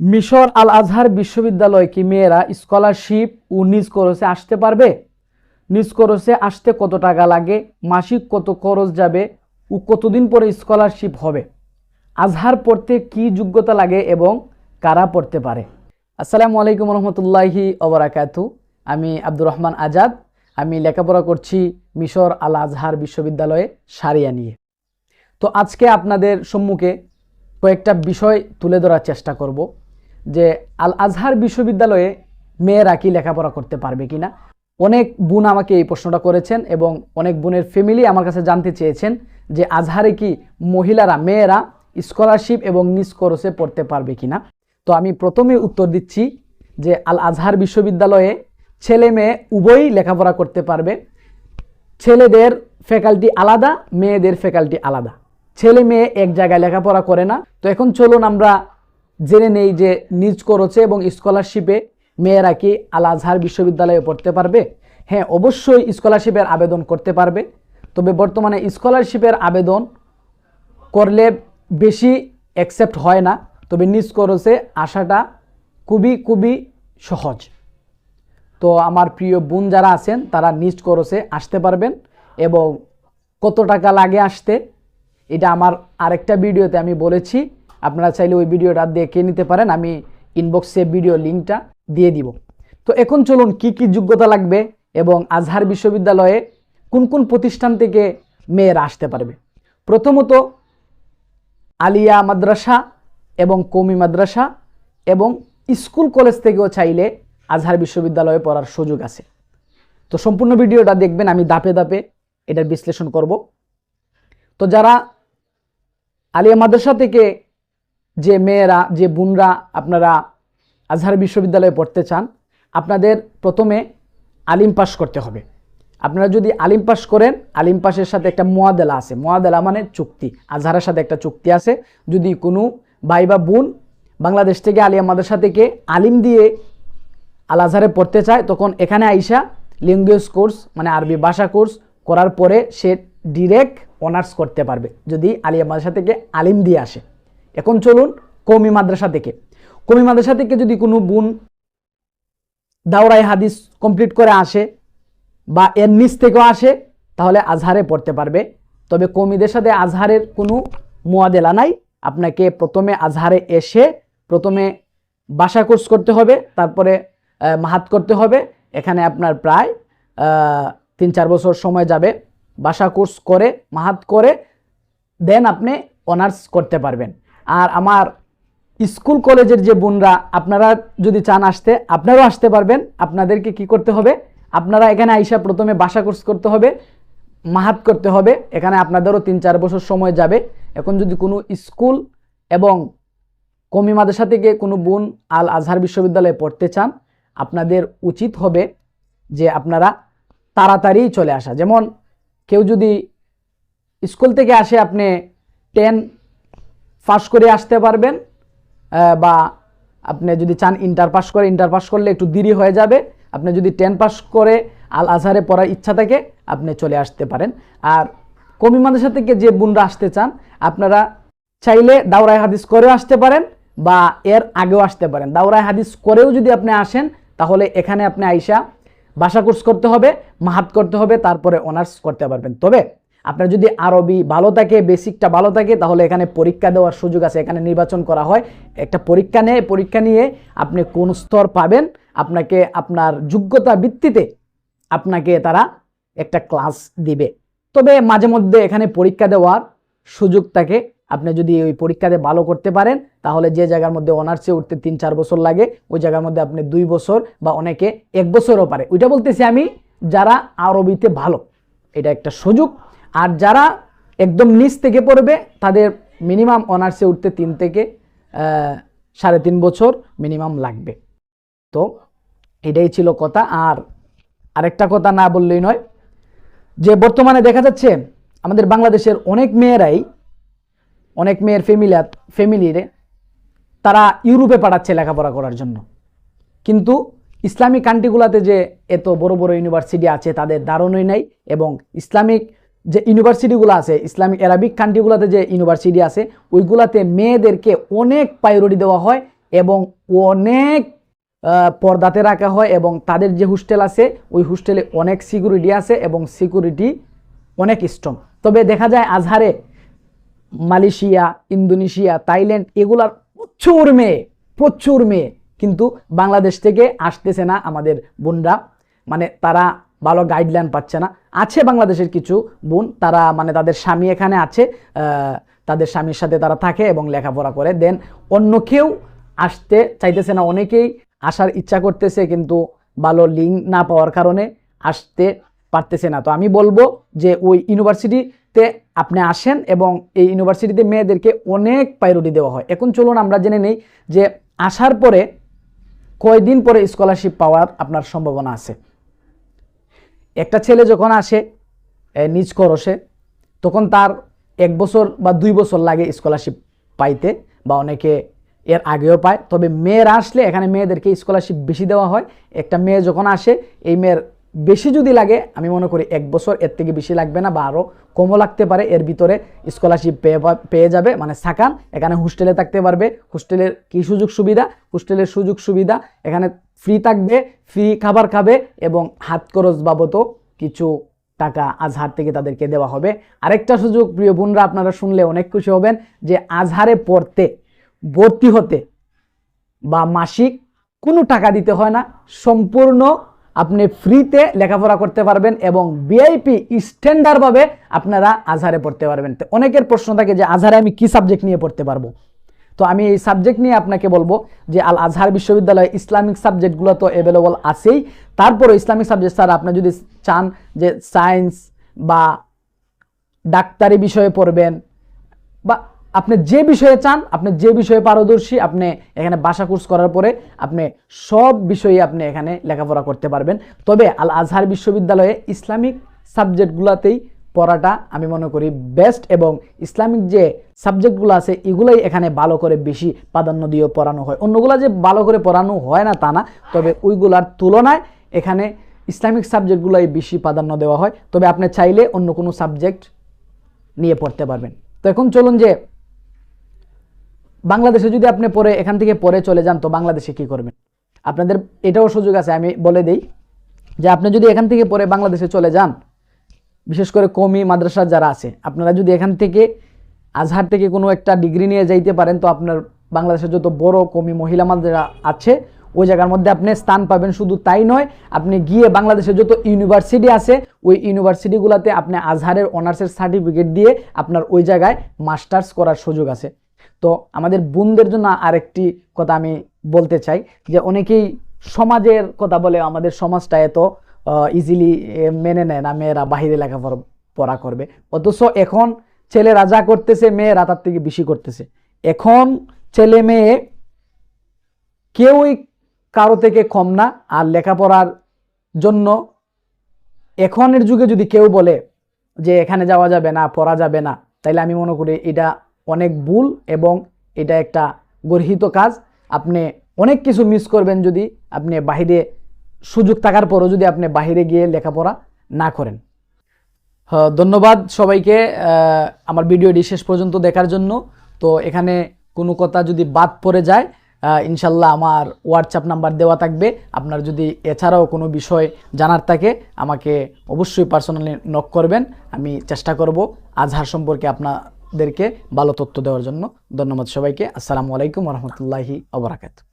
মিশর আল আজহার বিশ্ববিদ্যালয় কি মেয়েরা স্কলারশিপ ও নিজ খরচে আসতে পারবে? নিজ খরচে আসতে কত টাকা লাগে? মাসিক কত খরচ যাবে? ও কতদিন পরে স্কলারশিপ হবে? আজহার পড়তে কি যোগ্যতা লাগে এবং কারা পড়তে পারে? আসসালামু আলাইকুম রহমতুল্লাহি ওবরাকাতু। আমি আব্দুর রহমান আজাদ। আমি লেখাপড়া করছি মিশর আল আজহার বিশ্ববিদ্যালয়ে সারিয়া নিয়ে। তো আজকে আপনাদের সম্মুখে কয়েকটা বিষয় তুলে ধরার চেষ্টা করব। যে আল আজহার বিশ্ববিদ্যালয়ে মেয়েরা কি লেখাপড়া করতে পারবে কিনা? অনেক বোন আমাকে এই প্রশ্নটা করেছেন এবং অনেক বোনের ফ্যামিলি আমার কাছে জানতে চেয়েছেন যে আজহারে কি মহিলারা, মেয়েরা স্কলারশিপ এবং নিজ পড়তে পারবে কিনা? তো আমি প্রথমে উত্তর দিচ্ছি যে আল আজহার বিশ্ববিদ্যালয়ে ছেলে মেয়ে উভয়ই লেখাপড়া করতে পারবে। ছেলেদের ফ্যাকাল্টি আলাদা, মেয়েদের ফ্যাকাল্টি আলাদা। ছেলে মেয়ে এক জায়গায় লেখাপড়া করে না। তো এখন চলুন আমরা জেনে নেই যে নিজ খরচে এবং স্কলারশিপে মেয়েরা কি আল আজহার বিশ্ববিদ্যালয়ে পড়তে পারবে? হ্যাঁ অবশ্যই স্কলারশিপের আবেদন করতে পারবে। তবে বর্তমানে স্কলারশিপের আবেদন করলে বেশি অ্যাকসেপ্ট হয় না। তবে নিজ খরচে আসাটা খুবই খুবই সহজ। তো আমার প্রিয় বোন যারা আছেন, তারা নিজ খরচে আসতে পারবেন এবং কত টাকা লাগে আসতে? এটা আমার আরেকটা ভিডিওতে আমি বলেছি। আপনারা চাইলে ওই ভিডিওটা দেখে নিতে পারেন, আমি ইনবক্সে ভিডিও লিঙ্কটা দিয়ে দিব। তো এখন চলুন কি কি যোগ্যতা লাগবে এবং আজহার বিশ্ববিদ্যালয়ে কোন কোন প্রতিষ্ঠান থেকে মেয়েরা আসতে পারবে? প্রথমত আলিয়া মাদ্রাসা এবং কমি মাদ্রাসা এবং স্কুল কলেজ থেকেও চাইলে আজহার বিশ্ববিদ্যালয়ে পড়ার সুযোগ আছে। তো সম্পূর্ণ ভিডিওটা দেখবেন, আমি দাপে দাপে এটার বিশ্লেষণ করব। তো যারা আলিয়া মাদ্রাসা থেকে যে মেয়েরা, যে বোনরা আপনারা আজহার বিশ্ববিদ্যালয়ে পড়তে চান, আপনাদের প্রথমে আলিম পাস করতে হবে। আপনারা যদি আলিম পাস করেন, আলিম পাসের সাথে একটা মোয়াদেলা আছে। মোয়াদেলা মানে চুক্তি। আজহারের সাথে একটা চুক্তি আছে। যদি কোনো ভাই বা বোন বাংলাদেশ থেকে আলিয়া মাদ্রাসা থেকে আলিম দিয়ে আল আজহারে পড়তে চায়, তখন এখানে আইসা ল্যাঙ্গুয়েজ কোর্স মানে আরবি ভাষা কোর্স করার পরে সে ডিরেক্ট অনার্স করতে পারবে, যদি আলিয়া মাদ্রাসা থেকে আলিম দিয়ে আসে। এখন চলুন কমি মাদ্রাসা থেকে কমি মাদ্রাসা থেকে যদি কোনো বোন দাওরাই হাদিস কমপ্লিট করে আসে বা এর নিচ থেকেও আসে, তাহলে আজহারে পড়তে পারবে। তবে কমিদের সাথে আজহারের কোনো মোয়াদেলা নাই। আপনাকে প্রথমে আজহারে এসে প্রথমে বাসা কোর্স করতে হবে, তারপরে মাহাত করতে হবে। এখানে আপনার প্রায় তিন চার বছর সময় যাবে। বাসা কোর্স করে, মাহাত করে, দেন আপনি অনার্স করতে পারবেন। আর আমার স্কুল কলেজের যে বোনরা, আপনারা যদি চান আসতে, আপনারাও আসতে পারবেন। আপনাদেরকে কি করতে হবে? আপনারা এখানে আইসা প্রথমে বাসা কোর্স করতে হবে, মাহাত করতে হবে। এখানে আপনাদেরও তিন চার বছর সময় যাবে। এখন যদি কোনো স্কুল এবং কমি মাদ্রাসা থেকে কোনো বোন আল আজহার বিশ্ববিদ্যালয়ে পড়তে চান, আপনাদের উচিত হবে যে আপনারা তাড়াতাড়ি চলে আসা। যেমন কেউ যদি স্কুল থেকে আসে, আপনি টেন পাস করে আসতে পারবেন বা আপনি যদি চান ইন্টার পাস করে, ইন্টার পাস করলে একটু দেরি হয়ে যাবে। আপনি যদি টেন পাস করে আল আজহারে পড়ার ইচ্ছা থাকে, আপনি চলে আসতে পারেন। আর কমি মাদ্রাসা থেকে যে বোনরা আসতে চান, আপনারা চাইলে দাওরাই হাদিস করেও আসতে পারেন, বা এর আগেও আসতে পারেন। দাওরাই হাদিস করেও যদি আপনি আসেন, তাহলে এখানে আপনি আইসা ভাষা কোর্স করতে হবে, মাহাত করতে হবে, তারপরে অনার্স করতে পারবেন। তবে আপনার যদি আরবি ভালো থাকে বেসিকটা ভালো থাকে, তাহলে এখানে পরীক্ষা দেওয়ার সুযোগ আছে। এখানে নির্বাচন করা হয়। একটা পরীক্ষা নেয়, পরীক্ষা নিয়ে আপনি কোন স্তর পাবেন, আপনাকে আপনার যোগ্যতা ভিত্তিতে আপনাকে তারা একটা ক্লাস দিবে। তবে মাঝে মধ্যে এখানে পরীক্ষা দেওয়ার সুযোগ থাকে। আপনি যদি ওই পরীক্ষাতে ভালো করতে পারেন, তাহলে যে জায়গার মধ্যে অনার্সে উঠতে তিন চার বছর লাগে, ওই জায়গার মধ্যে আপনি দুই বছর বা অনেকে এক বছরও পারে। ওইটা বলতেছি আমি, যারা আরবিতে ভালো, এটা একটা সুযোগ। আর যারা একদম নিচ থেকে পড়বে, তাদের মিনিমাম অনার্সে উঠতে তিন থেকে সাড়ে তিন বছর মিনিমাম লাগবে। তো এটাই ছিল কথা। আর আরেকটা কথা না বললেই নয়, যে বর্তমানে দেখা যাচ্ছে আমাদের বাংলাদেশের অনেক মেয়েরাই, অনেক মেয়ের ফ্যামিলি ফ্যামিলিরে তারা ইউরোপে পাঠাচ্ছে লেখাপড়া করার জন্য। কিন্তু ইসলামিক কান্ট্রিগুলোতে যে এত বড় বড় ইউনিভার্সিটি আছে, তাদের ধারণই নাই এবং ইসলামিক যে ইউনিভার্সিটিগুলো আছে, ইসলামিক অ্যারাবিক কান্ট্রিগুলোতে যে ইউনিভার্সিটি আছে, ওইগুলাতে মেয়েদেরকে অনেক প্রায়োরিটি দেওয়া হয় এবং অনেক পর্দাতে রাখা হয় এবং তাদের যে হোস্টেল আছে, ওই হোস্টেলে অনেক সিকিউরিটি আছে এবং সিকিউরিটি অনেক স্ট্রং তবে দেখা যায় আজহারে মালয়েশিয়া, ইন্দোনেশিয়া, থাইল্যান্ড এগুলার প্রচুর মেয়ে প্রচুর মেয়ে। কিন্তু বাংলাদেশ থেকে আসতেছে না আমাদের বোনরা। মানে তারা ভালো গাইডলাইন পাচ্ছে না। আছে বাংলাদেশের কিছু বোন, তারা মানে তাদের স্বামী এখানে আছে তাদের স্বামীর সাথে তারা থাকে এবং লেখাপড়া করে। দেন অন্য কেউ আসতে চাইতেছে না, অনেকেই আসার ইচ্ছা করতেছে কিন্তু ভালো লিঙ্ক না পাওয়ার কারণে আসতে পারতেছে না। তো আমি বলব যে ওই ইউনিভার্সিটিতে আপনি আসেন এবং এই ইউনিভার্সিটিতে মেয়েদেরকে অনেক প্রায়োরিটি দেওয়া হয়। এখন চলুন আমরা জেনে নেই যে আসার পরে কয়দিন পরে স্কলারশিপ পাওয়ার আপনার সম্ভাবনা আছে। একটা ছেলে যখন আসে নিজ খরচে, তখন তার এক বছর বা দুই বছর লাগে স্কলারশিপ পাইতে বা অনেকে এর আগেও পায়। তবে মেয়েরা আসলে এখানে মেয়েদেরকে স্কলারশিপ বেশি দেওয়া হয়। একটা মেয়ে যখন আসে, এই মেয়ের বেশি যদি লাগে, আমি মনে করি এক বছর এর থেকে বেশি লাগবে না বা আরও কমও লাগতে পারে। এর ভিতরে স্কলারশিপ পেয়ে পেয়ে যাবে মানে সাকান। এখানে হোস্টেলে থাকতে পারবে। হোস্টেলের কী সুযোগ সুবিধা? হোস্টেলের সুযোগ সুবিধা, এখানে ফ্রি থাকবে ফ্রি খাবার খাবে এবং হাত খরচ বাবদও কিছু টাকা আজহার থেকে তাদেরকে দেওয়া হবে। আরেকটা সুযোগ, প্রিয় বোনরা, আপনারা শুনলে অনেক খুশি হবেন যে আজহারে পড়তে, ভর্তি হতে বা মাসিক কোনো টাকা দিতে হয় না। সম্পূর্ণ আপনি ফ্রিতে লেখাপড়া করতে পারবেন এবং ভিআইপি স্ট্যান্ডার্ডভাবে আপনারা আজহারে পড়তে পারবেন। তো অনেকের প্রশ্ন থাকে যে আজহারে আমি কি সাবজেক্ট নিয়ে পড়তে পারব? তো আমি এই সাবজেক্ট নিয়ে আপনাকে বলব যে আল আজহার বিশ্ববিদ্যালয়ে ইসলামিক সাবজেক্টগুলো তো অ্যাভেলেবল আছেই। তারপরে ইসলামিক সাবজেক্ট স্যার, আপনি যদি চান যে সায়েন্স বা ডাক্তারি বিষয়ে পড়বেন বা আপনি যে বিষয়ে চান, আপনি যে বিষয়ে পারদর্শী, আপনি এখানে ভাষা কোর্স করার পরে আপনি সব বিষয়ে আপনি এখানে লেখাপড়া করতে পারবেন। তবে আল আজহার বিশ্ববিদ্যালয়ে ইসলামিক সাবজেক্টগুলোতেই পড়াটা আমি মনে করি বেস্ট এবং ইসলামিক যে সাবজেক্টগুলো আছে, এগুলোই এখানে ভালো করে বেশি প্রাধান্য দিয়ে পড়ানো হয়। অন্যগুলো যে ভালো করে পড়ানো হয় না তা না, তবে ওইগুলার তুলনায় এখানে ইসলামিক সাবজেক্টগুলোই বেশি প্রাধান্য দেওয়া হয়। তবে আপনি চাইলে অন্য কোনো সাবজেক্ট নিয়ে পড়তে পারবেন। তো এখন চলুন যে বাংলাদেশে যদি আপনি পরে এখান থেকে পরে চলে যান, তো বাংলাদেশে কি করবেন? আপনাদের এটাও সুযোগ আছে, আমি বলে দেই যে আপনি যদি এখান থেকে পরে বাংলাদেশে চলে যান বিশেষ করে কমি মাদ্রাসা যারা আছে, আপনারা যদি এখান থেকে আজহার থেকে কোনো একটা ডিগ্রি নিয়ে যাইতে পারেন, তো আপনার বাংলাদেশের যত বড় কমি মহিলা মাদ্রাসা আছে, ওই জায়গার মধ্যে আপনি স্থান পাবেন। শুধু তাই নয়, আপনি গিয়ে বাংলাদেশের যত ইউনিভার্সিটি আছে, ওই ইউনিভার্সিটিগুলোতে আপনি আজহারের অনার্সের সার্টিফিকেট দিয়ে আপনার ওই জায়গায় মাস্টার্স করার সুযোগ আছে। তো আমাদের বোনদের জন্য আরেকটি কথা আমি বলতে চাই, যে অনেকেই সমাজের কথা বলে, আমাদের সমাজটা এত ইজিলি মেনে নেয় না, মেয়েরা বাহিরে লেখাপড়া, পড়া করবে। অথচ এখন ছেলেরা যা করতেছে, মেয়েরা তার থেকে বেশি করতেছে। এখন ছেলে মেয়ে কেউই কারও থেকে কম না, আর লেখাপড়ার জন্য এখনের যুগে যদি কেউ বলে যে এখানে যাওয়া যাবে না, পড়া যাবে না, তাইলে আমি মনে করি এটা অনেক ভুল এবং এটা একটা গর্হিত কাজ। আপনি অনেক কিছু মিস করবেন যদি আপনি বাহিরে সুযোগ থাকার পরও যদি আপনি বাহিরে গিয়ে লেখাপড়া না করেন। ধন্যবাদ সবাইকে। আমার ভিডিওটি শেষ পর্যন্ত দেখার জন্য। তো এখানে কোনো কথা যদি বাদ পড়ে যায় ইনশাল্লাহ আমার হোয়াটসঅ্যাপ নাম্বার দেওয়া থাকবে। আপনার যদি এছাড়াও কোনো বিষয় জানার থাকে, আমাকে অবশ্যই পার্সোনালি নক করবেন। আমি চেষ্টা করব আজহার সম্পর্কে আপনাদেরকে ভালো তথ্য দেওয়ার জন্য। ধন্যবাদ সবাইকে। আসসালামু আলাইকুম রহমতুল্লাহি আবরাকাত